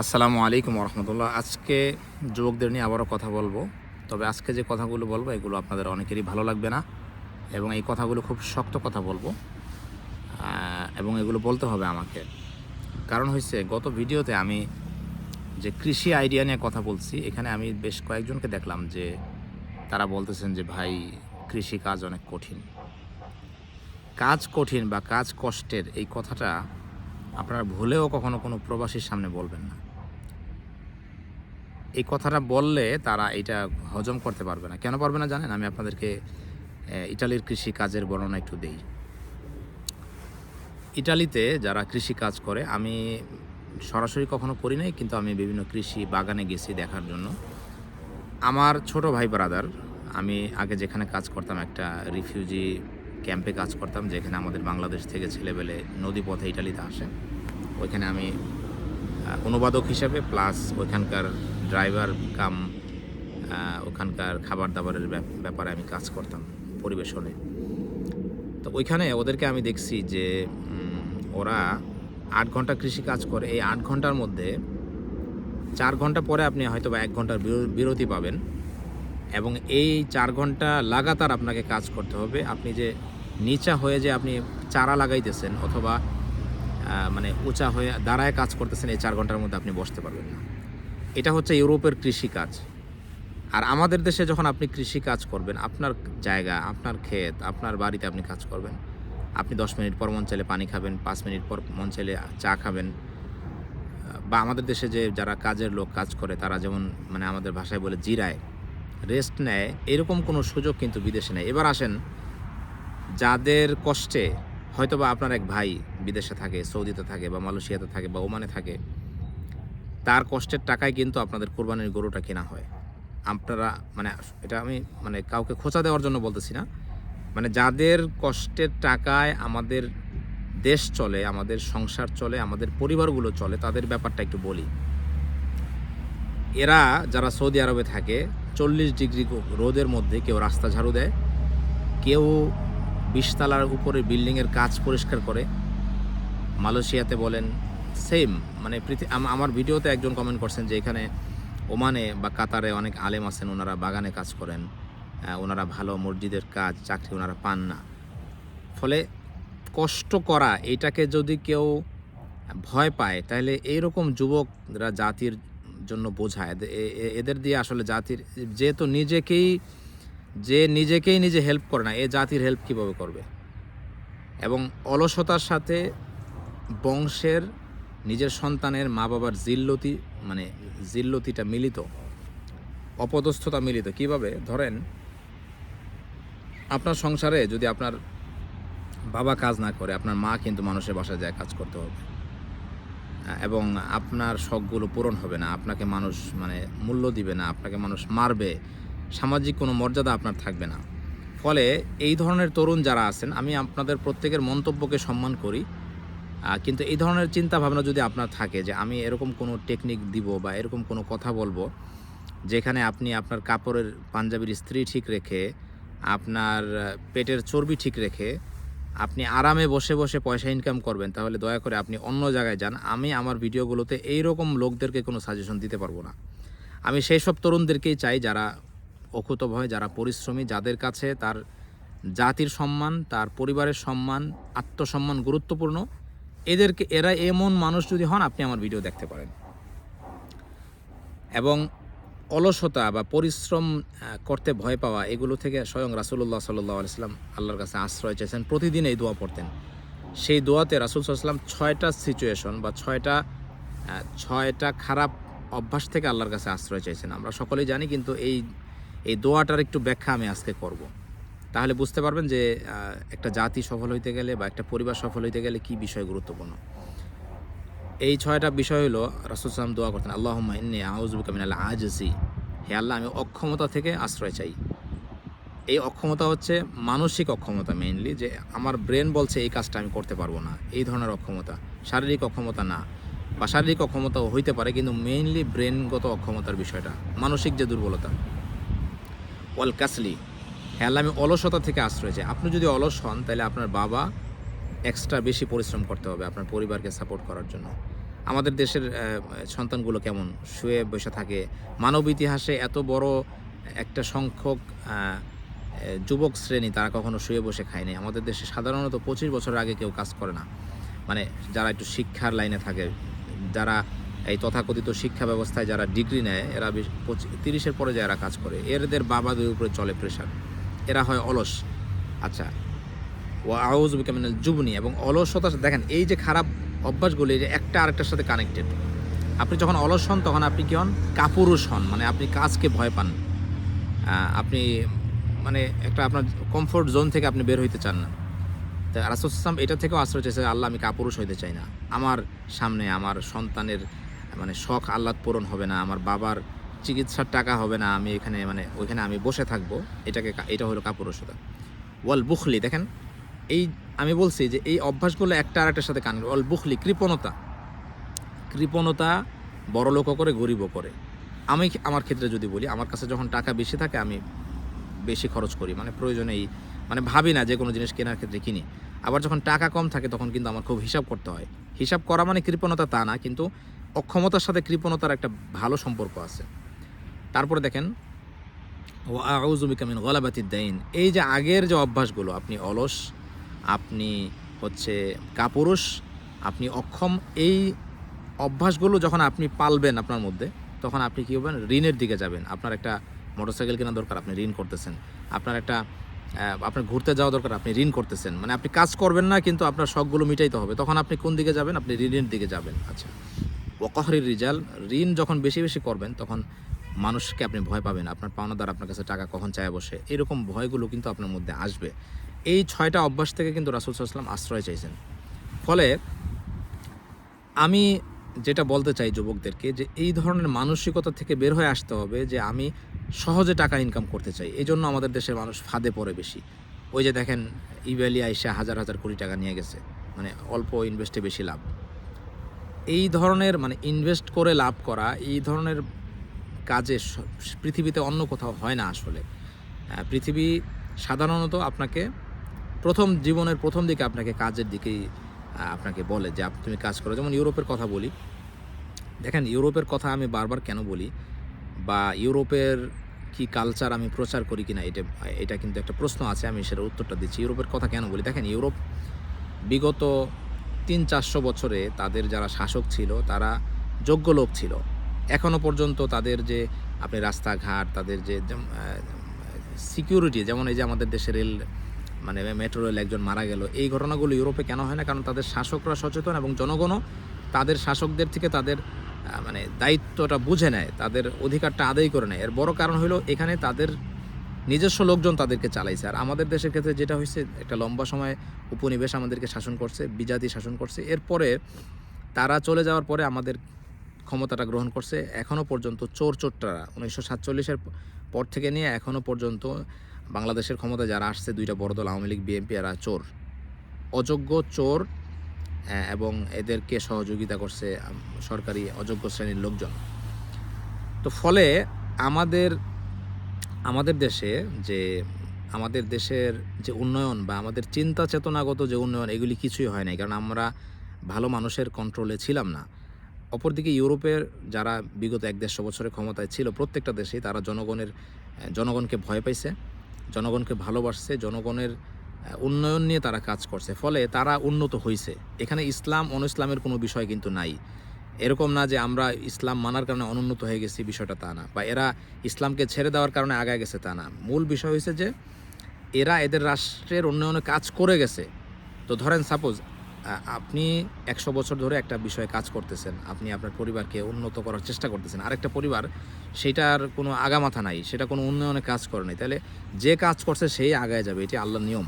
আসসালামু আলাইকুম রহমতুল্লাহ আজকে যুবকদের নিয়ে আবারও কথা বলব। তবে আজকে যে কথাগুলো বলব, এগুলো আপনাদের অনেকেরই ভালো লাগবে না। এবং এই কথাগুলো খুব শক্ত কথা বলব। এবং এগুলো বলতে হবে আমাকে। কারণ হয়েছে, গত ভিডিওতে আমি যে কৃষি আইডিয়া নিয়ে কথা বলছি, এখানে আমি বেশ কয়েকজনকে দেখলাম যে তারা বলতেছেন যে, ভাই, কৃষি কাজ অনেক কঠিন। কাজ কঠিন বা কাজ কষ্টের এই কথাটা আপনারা ভুলেও কখনো কোনো প্রবাসীর সামনে বলবেন না। এই কথাটা বললে তারা এটা হজম করতে পারবে না। কেন পারবে না জানেন? আমি আপনাদেরকে ইটালির কৃষি কাজের বর্ণনা একটু দেই। ইটালিতে যারা কৃষি কাজ করে, আমি সরাসরি কখনো করি নাই, কিন্তু আমি বিভিন্ন কৃষি বাগানে গেছি দেখার জন্য। আমার ছোট ভাই ব্রাদার আমি আগে যেখানে কাজ করতাম একটা রিফিউজি ক্যাম্পে কাজ করতাম, যেখানে আমাদের বাংলাদেশ থেকে ছেলেবেলে নদী পথে ইটালিতে আসে। ওইখানে আমি অনুবাদক হিসাবে প্লাস ওইখানকার ড্রাইভার কাম ওখানকার খাবার দাবারের ব্যাপ- ব্যাপারে আমি কাজ করতাম পরিবেশনে। তো ওইখানে ওদেরকে আমি দেখছি যে ওরা আট ঘণ্টা কৃষি কাজ করে। এই আট ঘণ্টার মধ্যে চার ঘণ্টা পরে আপনি হয়তো বা এক ঘণ্টার বির- বিরতি পাবেন। এবং এই চার ঘণ্টা লাগাতার আপনাকে কাজ করতে হবে। আপনি যে নিচা হয়ে যে আপনি চারা লাগাইতেছেন অথবা মানে উঁচা হয়ে দাঁড়ায় কাজ করতেছেন এই চার ঘণ্টার মধ্যে আপনি বসতে পারবেন না। এটা হচ্ছে ইউরোপের কৃষি কাজ। আর আমাদের দেশে যখন আপনি কৃষি কাজ করবেন, আপনার জায়গা, আপনার ক্ষেত, আপনার বাড়িতে আপনি কাজ করবেন। আপনি দশ মিনিট পর মন চাইলে পানি খাবেন, পাঁচ মিনিট পর মন চাইলে চা খাবেন। বা আমাদের দেশে যে যারা কাজের লোক কাজ করে, তারা যেমন মানে আমাদের ভাষায় বলে জিরায় রেস্ট নেয়, এরকম কোনো সুযোগ কিন্তু বিদেশে নেই। এবার আসেন, যাদের কষ্টে হয়তোবা আপনার এক ভাই বিদেশে থাকে, সৌদিতে থাকে বা মালয়েশিয়াতে থাকে বা ওমানে থাকে, তার কষ্টের টাকায় কিন্তু আপনাদের কোরবানির গরুটা কেনা হয়। আপনারা মানে এটা আমি মানে কাউকে খোঁচা দেওয়ার জন্য বলতেছি না মানে যাদের কষ্টের টাকায় আমাদের দেশ চলে, আমাদের সংসার চলে, আমাদের পরিবারগুলো চলে, তাদের ব্যাপারটা একটু বলি। এরা যারা সৌদি আরবে থাকে চল্লিশ ডিগ্রি রোদের মধ্যে কেউ রাস্তা ঝাড়ু দেয়, কেউ বিশতলার উপরে বিল্ডিংয়ের কাজ পরিষ্কার করে। মালয়েশিয়াতে বলেন সেম মানে আমার ভিডিওতে একজন কমেন্ট করছেন যে এখানে ওমানে বা কাতারে অনেক আলেম আছেন, ওনারা বাগানে কাজ করেন ওনারা ভালো মসজিদের কাজ, চাকরি ওনারা পান না। ফলে কষ্ট করা, এটাকে যদি কেউ ভয় পায়, তাহলে এইরকম যুবকরা, জাতির জন্য বোঝায়। এদের দিয়ে আসলে জাতির যেহেতু নিজেকেই, যে নিজেকেই নিজে হেল্প করে না, এ জাতির হেল্প কীভাবে করবে? এবং অলসতার সাথে বংশের, নিজের সন্তানের মা বাবার জিল্লতি মানে জিল্লতিটা মিলিত, অপদস্থতা মিলিত কীভাবে? ধরেন, আপনার সংসারে যদি আপনার বাবা কাজ না করে, আপনার মা কিন্তু মানুষের বাসায় যায় কাজ করতে হবে। এবং আপনার শখগুলো পূরণ হবে না, আপনাকে মানুষ মানে মূল্য দিবে না, আপনাকে মানুষ মারবে, সামাজিক কোনো মর্যাদা আপনার থাকবে না। ফলে এই ধরনের তরুণ যারা আছেন, আমি আপনাদের প্রত্যেকের মন্তব্যকে সম্মান করি। কিন্তু এই ধরনের চিন্তা ভাবনা যদি আপনার থাকে যে আমি এরকম কোনো টেকনিক দিব বা এরকম কোনো কথা বলব, যেখানে আপনি আপনার কাপড়ের পাঞ্জাবির স্ত্রী ঠিক রেখে, আপনার পেটের চর্বি ঠিক রেখে আপনি আরামে বসে বসে পয়সা ইনকাম করবেন, তাহলে দয়া করে আপনি অন্য জায়গায় যান। আমি আমার ভিডিওগুলোতে এই রকম লোকদেরকে কোনো সাজেশন দিতে পারব না। আমি সেই সব তরুণদেরকেই চাই যারা অকুতভয় যারা পরিশ্রমী, যাদের কাছে তার জাতির সম্মান, তার পরিবারের সম্মান, আত্মসম্মান গুরুত্বপূর্ণ। এদেরকে, এরা এমন মানুষ যদি হন, আপনি আমার ভিডিও দেখতে পারেন। এবং অলসতা বা পরিশ্রম করতে ভয় পাওয়া, এগুলো থেকে স্বয়ং রাসুল্লাহ সাল্লাহ আলাইসলাম আল্লাহর কাছে আশ্রয় চেয়েছেন। প্রতিদিন এই দোয়া পড়তেন। সেই দোয়াতে রাসুল সাল্লাম ছয়টা সিচুয়েশন বা ছয়টা ছয়টা খারাপ অভ্যাস থেকে আল্লাহর কাছে আশ্রয় চেয়েছেন। আমরা সকলেই জানি কিন্তু এই এই দোয়াটার একটু ব্যাখ্যা আমি আজকে করব। তাহলে বুঝতে পারবেন যে একটা জাতি সফল হইতে গেলে বা একটা পরিবার সফল হইতে গেলে কি বিষয় গুরুত্বপূর্ণ। এই ছয়টা বিষয় হলো, রাসুল সাল্লাম দোয়া করতেন আল্লাহ ইন্নি আউজবুকা আজসি হে আল্লাহ, আমি অক্ষমতা থেকে আশ্রয় চাই। এই অক্ষমতা হচ্ছে মানসিক অক্ষমতা মেইনলি যে আমার ব্রেন বলছে এই কাজটা আমি করতে পারব না, এই ধরনের অক্ষমতা। শারীরিক অক্ষমতা না। বা শারীরিক অক্ষমতাও হইতে পারে, কিন্তু মেইনলি ব্রেনগত অক্ষমতার বিষয়টা, মানসিক যে দুর্বলতা। ওয়াল কাসলি হ্যাঁ আমি অলসতা থেকে আশ্রয় চাই। আপনি যদি অলস হন, তাহলে আপনার বাবা এক্সট্রা বেশি পরিশ্রম করতে হবে আপনার পরিবারকে সাপোর্ট করার জন্য। আমাদের দেশের সন্তানগুলো কেমন? শুয়ে বসে থাকে। মানব ইতিহাসে এত বড় একটা সংখ্যক যুবক শ্রেণি তারা কখনো শুয়ে বসে খায়নি আমাদের দেশে সাধারণত পঁচিশ বছর আগে কেউ কাজ করে না। মানে যারা একটু শিক্ষার লাইনে থাকে, যারা এই তথাকথিত শিক্ষা ব্যবস্থায় যারা ডিগ্রি নেয়, এরা তিরিশের পরে যারা কাজ করে, এদের বাবাদের উপরে চলে প্রেশার এরা হয় অলস। আচ্ছা ও আউজ বিকামিনাল জুবনি এবং অলসতা দেখেন, এই যে খারাপ অভ্যাসগুলি, এই যে একটা আরেকটার সাথে কানেক্টেড আপনি যখন অলস হন, তখন আপনি কী হন? কাপুরুষ হন মানে আপনি কাজকে ভয় পান। আপনি মানে একটা আপনার কমফোর্ট জোন থেকে আপনি বের হইতে চান না। তো রাসুলাম এটা থেকেও আশ্রয় চেয়েছে আল্লাহ আমি কাপুরুষ হইতে চাই না। আমার সামনে, আমার সন্তানের মানে শখ আহ্লাদ পূরণ হবে না, আমার বাবার চিকিৎসার টাকা হবে না, আমি এখানে মানে ওইখানে আমি বসে থাকব। এটাকে এটা হলো কাপুরুষতা। ওয়াল বুখলি, দেখেন এই আমি বলছি যে এই অভ্যাসগুলো একটা আরেকটার সাথে কান ওয়াল বুখলি, কৃপণতা। কৃপণতা বড় লোকও করে, গরিবও করে। আমি আমার ক্ষেত্রে যদি বলি, আমার কাছে যখন টাকা বেশি থাকে, আমি বেশি খরচ করি। মানে প্রয়োজনেই মানে ভাবি না যে কোনো জিনিস কেনার ক্ষেত্রে কিনি। আবার যখন টাকা কম থাকে, তখন কিন্তু আমার খুব হিসাব করতে হয়। হিসাব করা মানে কৃপণতা তা না, কিন্তু অক্ষমতার সাথে কৃপণতার একটা ভালো সম্পর্ক আছে। তারপরে দেখেন ও আউজুবিকামিন গলাবাতির দাইন। এই যে আগের যে অভ্যাসগুলো, আপনি অলস আপনি হচ্ছে কাপুরুষ, আপনি অক্ষম, এই অভ্যাসগুলো যখন আপনি পালবেন আপনার মধ্যে, তখন আপনি কী হবেন? ঋণের দিকে যাবেন। আপনার একটা মোটরসাইকেল কেনা দরকার, আপনি ঋণ করতেছেন। আপনার একটা আপনার ঘুরতে যাওয়া দরকার, আপনি ঋণ করতেছেন। মানে আপনি কাজ করবেন না, কিন্তু আপনার শখগুলো মিটাইতে হবে। তখন আপনি কোন দিকে যাবেন? আপনি ঋণের দিকে যাবেন। আচ্ছা। ওকহরির রিজাল, ঋণ যখন বেশি বেশি করবেন, তখন মানুষকে আপনি ভয় পাবেন। আপনার পাওনাদার আপনার কাছে টাকা কখন চায় বসে? এরকম ভয়গুলো কিন্তু আপনার মধ্যে আসবে। এই ছয়টা অভ্যাস থেকে কিন্তু রাসুল সাল্লাম আশ্রয় চাইছেন। ফলে আমি যেটা বলতে চাই যুবকদেরকে যে এই ধরনের মানসিকতা থেকে বের হয়ে আসতে হবে যে আমি সহজে টাকা ইনকাম করতে চাই। এই জন্য আমাদের দেশের মানুষ ফাঁদে পড়ে বেশি। ওই যে দেখেন, ইবেলি আইসা হাজার হাজার কোটি টাকা নিয়ে গেছে। মানে অল্প ইনভেস্টে বেশি লাভ। এই ধরনের মানে ইনভেস্ট করে লাভ করা, এই ধরনের কাজে পৃথিবীতে অন্য কোথাও হয় না আসলে। পৃথিবী সাধারণত আপনাকে প্রথম জীবনের প্রথম দিকে আপনাকে কাজের দিকেই আপনাকে বলে যে তুমি কাজ করো। যেমন ইউরোপের কথা বলি। দেখেন, ইউরোপের কথা আমি বারবার কেন বলি? বা ইউরোপের কি কালচার আমি প্রচার করি কিনা, এটা এটা কিন্তু একটা প্রশ্ন আছে, আমি সেটার উত্তরটা দিচ্ছি। ইউরোপের কথা কেন বলি? দেখেন, ইউরোপ বিগত তিন চারশো বছরে তাদের যারা শাসক ছিল, তারা যোগ্য লোক ছিল। এখনও পর্যন্ত তাদের যে আপনি রাস্তাঘাট, তাদের যে সিকিউরিটি যেমন এই যে আমাদের দেশে রেল মানে মেট্রো রেল একজন মারা গেল। এই ঘটনাগুলো ইউরোপে কেন হয় না? কারণ তাদের শাসকরা সচেতন এবং জনগণও তাদের শাসকদের থেকে তাদের মানে দায়িত্বটা বুঝে নেয়, তাদের অধিকারটা আদায় করে নেয়। এর বড় কারণ হলো এখানে তাদের নিজস্ব লোকজন তাদেরকে চালাইছে। আর আমাদের দেশের ক্ষেত্রে যেটা হয়েছে, একটা লম্বা সময় উপনিবেশ আমাদেরকে শাসন করছে, বিজাতি শাসন করছে। এরপরে তারা চলে যাওয়ার পরে আমাদের ক্ষমতাটা গ্রহণ করছে। এখনও পর্যন্ত চোর চোরটারা, উনিশশো সাতচল্লিশের পর থেকে নিয়ে এখনও পর্যন্ত বাংলাদেশের ক্ষমতা যারা আসছে, দুইটা বড় দল, আওয়ামী লীগ বিএনপি এরা চোর। অযোগ্য চোর এবং এদেরকে সহযোগিতা করছে সরকারি অযোগ্য শ্রেণির লোকজন। তো ফলে আমাদের আমাদের দেশে যে, আমাদের দেশের যে উন্নয়ন বা আমাদের চিন্তা চেতনাগত যে উন্নয়ন, এগুলি কিছুই হয় নাই। কারণ আমরা ভালো মানুষের কন্ট্রোলে ছিলাম না। অপরদিকে ইউরোপের যারা বিগত এক দেড়শো বছরের ক্ষমতায় ছিল, প্রত্যেকটা দেশেই তারা জনগণের জনগণকে ভয় পাইছে। জনগণকে ভালোবাসছে, জনগণের উন্নয়ন নিয়ে তারা কাজ করছে। ফলে তারা উন্নত হয়েছে এখানে ইসলাম অন ইসলামের কোনো বিষয় কিন্তু নাই। এরকম না যে আমরা ইসলাম মানার কারণে অনুন্নত হয়ে গেছি, বিষয়টা তা না। বা এরা ইসলামকে ছেড়ে দেওয়ার কারণে আগায় গেছে তা না। মূল বিষয় হয়েছে যে, এরা এদের রাষ্ট্রের উন্নয়নে কাজ করে গেছে। তো ধরেন সাপোজ আপনি একশো বছর ধরে একটা বিষয়ে কাজ করতেছেন, আপনি আপনার পরিবারকে উন্নত করার চেষ্টা করতেছেন। আরেকটা পরিবার, সেটার কোনো আগামাথা নাই, সেটা কোনো উন্নয়নে কাজ করে নাই। তাহলে যে কাজ করছে সেই আগায় যাবে এটি আল্লাহর নিয়ম।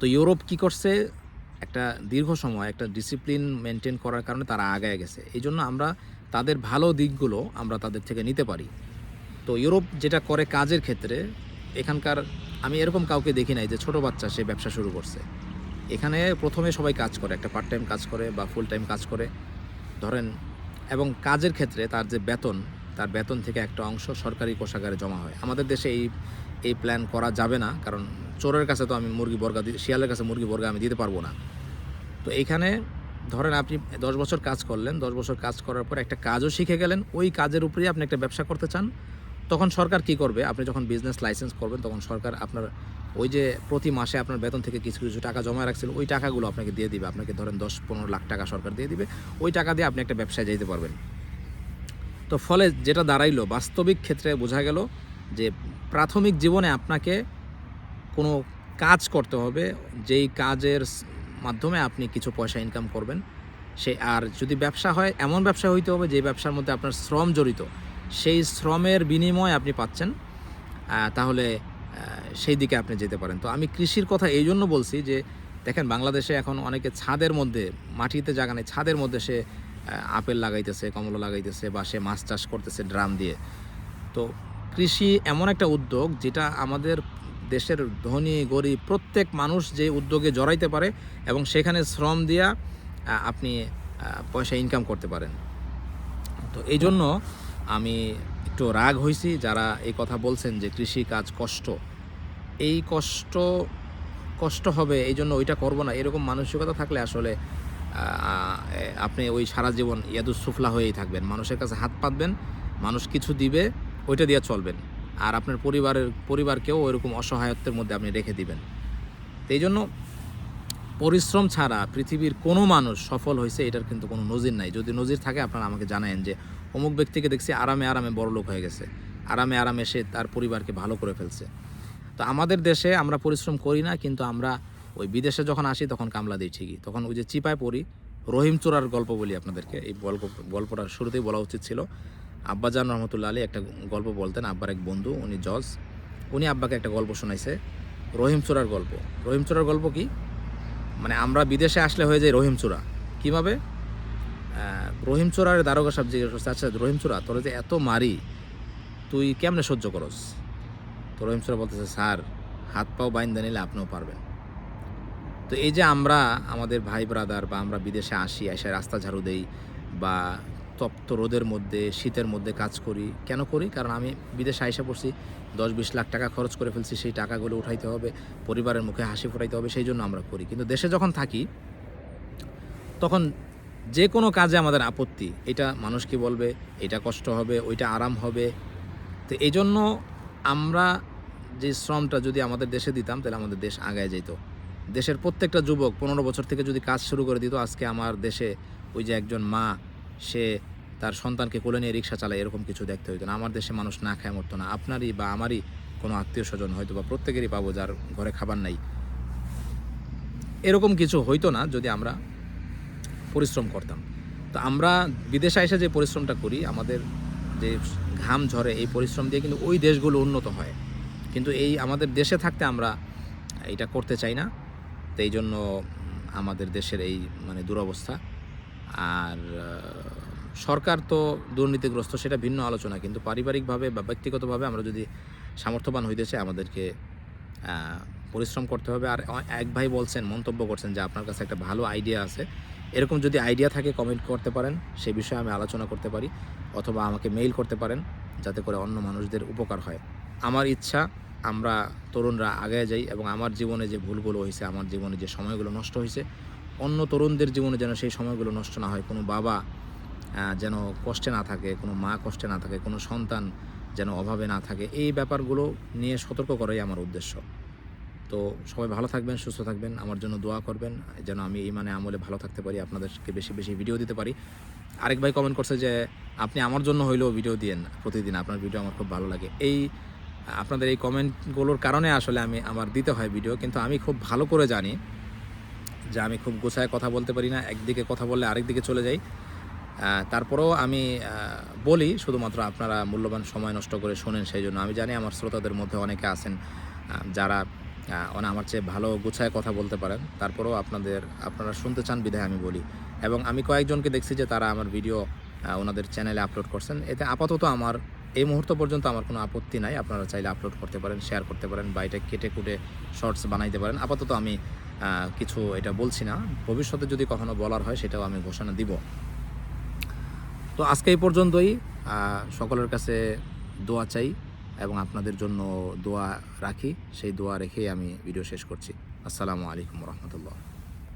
তো ইউরোপ কি করছে? একটা দীর্ঘ সময় একটা ডিসিপ্লিন মেনটেন করার কারণে তারা আগায় গেছে। এই জন্য আমরা তাদের ভালো দিকগুলো আমরা তাদের থেকে নিতে পারি। তো ইউরোপ যেটা করে কাজের ক্ষেত্রে, এখানকার, আমি এরকম কাউকে দেখি নাই যে ছোট বাচ্চা সে ব্যবসা শুরু করছে। এখানে প্রথমে সবাই কাজ করে, একটা পার্ট টাইম কাজ করে বা ফুল টাইম কাজ করে। ধরেন, এবং কাজের ক্ষেত্রে তার যে বেতন, তার বেতন থেকে একটা অংশ সরকারি কোষাগারে জমা হয়। আমাদের দেশে এই এই প্ল্যান করা যাবে না, কারণ চোরের কাছে তো আমি মুরগি বর্গা শিয়ালের কাছে মুরগি বর্গা আমি দিতে পারব না। তো এইখানে ধরেন আপনি দশ বছর কাজ করলেন, দশ বছর কাজ করার পর একটা কাজও শিখে গেলেন, ওই কাজের উপরেই আপনি একটা ব্যবসা করতে চান, তখন সরকার কি করবে? আপনি যখন বিজনেস লাইসেন্স করবেন, তখন সরকার আপনার ওই যে প্রতি মাসে আপনার বেতন থেকে কিছু কিছু টাকা জমা রাখছিল, ওই টাকাগুলো আপনাকে দিয়ে দিবে। আপনাকে ধরেন দশ পনেরো লাখ টাকা সরকার দিয়ে দিবে। ওই টাকা দিয়ে আপনি একটা ব্যবসায় যেতে পারবেন। তো ফলে যেটা দাঁড়াইলো, বাস্তবিক ক্ষেত্রে বোঝা গেল যে প্রাথমিক জীবনে আপনাকে কোনো কাজ করতে হবে, যেই কাজের মাধ্যমে আপনি কিছু পয়সা ইনকাম করবেন। সে, আর যদি ব্যবসা হয়, এমন ব্যবসা হইতে হবে যে ব্যবসার মধ্যে আপনার শ্রম জড়িত। সেই শ্রমের বিনিময় আপনি পাচ্ছেন। তাহলে সেই দিকে আপনি যেতে পারেন। তো আমি কৃষির কথা এই জন্য বলছি যে, দেখেন বাংলাদেশে এখন অনেকে ছাদের মধ্যে, মাটিতে জায়গা নেই ছাদের মধ্যে সে আপেল লাগাইতেছে, কমলা লাগাইতেছে বা সে মাছ চাষ করতেছে ড্রাম দিয়ে। তো কৃষি এমন একটা উদ্যোগ যেটা আমাদের দেশের ধনী, গরিব প্রত্যেক মানুষ যে উদ্যোগে জড়াইতে পারে এবং সেখানে শ্রম দিয়া আপনি পয়সা ইনকাম করতে পারেন। তো এই জন্য আমি একটু রাগ হয়েছি যারা এই কথা বলছেন যে কৃষি কাজ কষ্ট। এই কষ্ট কষ্ট হবে, এই জন্য ওইটা করব না। এরকম মানসিকতা থাকলে আসলে আপনি ওই সারা জীবন ইয়াদুস সুফলা হয়েই থাকবেন। মানুষের কাছে হাত পাতবেন, মানুষ কিছু দিবে, ওইটা দিয়ে চলবেন। আর আপনার পরিবারের, পরিবারকেও ওইরকম অসহায়ত্বের মধ্যে আপনি রেখে দিবেন। তো এই জন্য পরিশ্রম ছাড়া পৃথিবীর কোনো মানুষ সফল হয়েছে, এটার কিন্তু কোনো নজির নাই। যদি নজির থাকে, আপনারা আমাকে জানায়েন যে, অমুক ব্যক্তিকে দেখছি আরামে আরামে বড়লোক হয়ে গেছে। আরামে আরামে সে তার পরিবারকে ভালো করে ফেলছে। তো আমাদের দেশে আমরা পরিশ্রম করি না, কিন্তু আমরা ওই বিদেশে যখন আসি তখন কামলা দিই ঠিকই। তখন ওই যে চিপায় পড়ি, রহিম চোরার গল্প বলি আপনাদেরকে। এই গল্প গল্পটার শুরুতেই বলা উচিত ছিল, আব্বাজান রহমতুল্লাহ আলী একটা গল্প বলতেন, আব্বার এক বন্ধু, উনি জজ, উনি আব্বাকে একটা গল্প শোনাইছে, রহিম চোরার গল্প। রহিম চোরার গল্প কি? মানে আমরা বিদেশে আসলে হয়ে যায় রহিম চোরা। কীভাবে? রহিম চোরার দারোগা সাহেব জিজ্ঞেস করছে আচ্ছা রহিম চোরা, তোর যে এত মারি, তুই কেমনে সহ্য করস? তো রহিম চোরা বলতেছে, স্যার, হাত পাও বাইন্দা নিলে আপনিও পারবেন। তো এই যে আমরা, আমাদের ভাই ব্রাদার বা আমরা বিদেশে আসি, এসে রাস্তা ঝাড়ু দেই বা তপ্ত রোদের মধ্যে, শীতের মধ্যে কাজ করি, কেন করি? কারণ আমি বিদেশে আইসা পড়ছি দশ বিশ লাখ টাকা খরচ করে ফেলছি, সেই টাকাগুলো উঠাইতে হবে, পরিবারের মুখে হাসি ফোটাইতে হবে, সেই জন্য আমরা করি। কিন্তু দেশে যখন থাকি, তখন যে কোনো কাজে আমাদের আপত্তি। এটা মানুষ কি বলবে? এটা কষ্ট হবে, ওইটা আরাম হবে। তো এই জন্য আমরা যে শ্রমটা যদি আমাদের দেশে দিতাম, তাহলে আমাদের দেশ আগায় যেত দেশের প্রত্যেকটা যুবক পনেরো বছর থেকে যদি কাজ শুরু করে দিত, আজকে আমার দেশে ওই যে একজন মা, সে তার সন্তানকে কোলে নিয়ে রিক্সা চালায়, এরকম কিছু দেখতে হইতো না। আমার দেশে মানুষ না খায়, মরতো না। আপনারই বা আমারই কোনো আত্মীয় স্বজন হয়তো বা প্রত্যেকেরই পাবো, যার ঘরে খাবার নাই। এরকম কিছু হইতো না যদি আমরা পরিশ্রম করতাম। তো আমরা বিদেশে এসে যে পরিশ্রমটা করি, আমাদের যে ঘাম ঝরে, এই পরিশ্রম দিয়ে কিন্তু ওই দেশগুলো উন্নত হয়। কিন্তু এই আমাদের দেশে থাকতে আমরা এটা করতে চাই না। তো এই জন্য আমাদের দেশের এই মানে দুরবস্থা। আর সরকার তো দুর্নীতিগ্রস্ত, সেটা ভিন্ন আলোচনা। কিন্তু পারিবারিকভাবে বা ব্যক্তিগতভাবে আমরা যদি সামর্থ্যবান হইতে চাই, আমাদেরকে পরিশ্রম করতে হবে। আর এক ভাই বলছেন, মন্তব্য করছেন যে আপনার কাছে একটা ভালো আইডিয়া আছে। এরকম যদি আইডিয়া থাকে কমেন্ট করতে পারেন। সে বিষয়ে আমি আলোচনা করতে পারি, অথবা আমাকে মেইল করতে পারেন, যাতে করে অন্য মানুষদের উপকার হয়। আমার ইচ্ছা, আমরা তরুণরা আগে যাই এবং আমার জীবনে যে ভুলগুলো হয়েছে, আমার জীবনে যে সময়গুলো নষ্ট হয়েছে, অন্য তরুণদের জীবনে যেন সেই সময়গুলো নষ্ট না হয়। কোনো বাবা যেন কষ্টে না থাকে, কোনো মা কষ্টে না থাকে, কোনো সন্তান যেন অভাবে না থাকে, এই ব্যাপারগুলো নিয়ে সতর্ক করাই আমার উদ্দেশ্য। তো সবাই ভালো থাকবেন, সুস্থ থাকবেন, আমার জন্য দোয়া করবেন, যেন আমি এই মানে আমলে ভালো থাকতে পারি, আপনাদেরকে বেশি বেশি ভিডিও দিতে পারি। আরেক ভাই কমেন্ট করছে যে, আপনি আমার জন্য হইলেও ভিডিও দিয়েন প্রতিদিন, আপনার ভিডিও আমার খুব ভালো লাগে। এই, আপনাদের এই কমেন্টগুলোর কারণে আসলে আমি আমার দিতে হয় ভিডিও কিন্তু আমি খুব ভালো করে জানি যে আমি খুব গোছায় কথা বলতে পারি না, একদিকে কথা বললে আরেক দিকে চলে যাই। তারপরেও আমি বলি শুধুমাত্র আপনারা মূল্যবান সময় নষ্ট করে শোনেন, সেই জন্য আমি জানি আমার শ্রোতাদের মধ্যে অনেকে আছেন যারা মানে আমার চেয়ে ভালো গুছায় কথা বলতে পারেন। তারপরেও আপনাদের, আপনারা শুনতে চান বিধায় আমি বলি। এবং আমি কয়েকজনকে দেখছি যে তারা আমার ভিডিও ওনাদের চ্যানেলে আপলোড করছেন। এতে আপাতত আমার, এই মুহূর্ত পর্যন্ত আমার কোনো আপত্তি নাই। আপনারা চাইলে আপলোড করতে পারেন শেয়ার করতে পারেন বা এটা কেটে কুটে শর্টস বানাইতে পারেন। আপাতত আমি কিছু এটা বলছি না। ভবিষ্যতে যদি কখনো বলার হয় সেটাও আমি ঘোষণা দিব। তো আজকে এই পর্যন্তই। সকলের কাছে দোয়া চাই। এবং আপনাদের জন্য দোয়া রাখি। সেই দোয়া রেখেই আমি ভিডিও শেষ করছি। আসসালামু আলাইকুম রহমতুল্লাহ।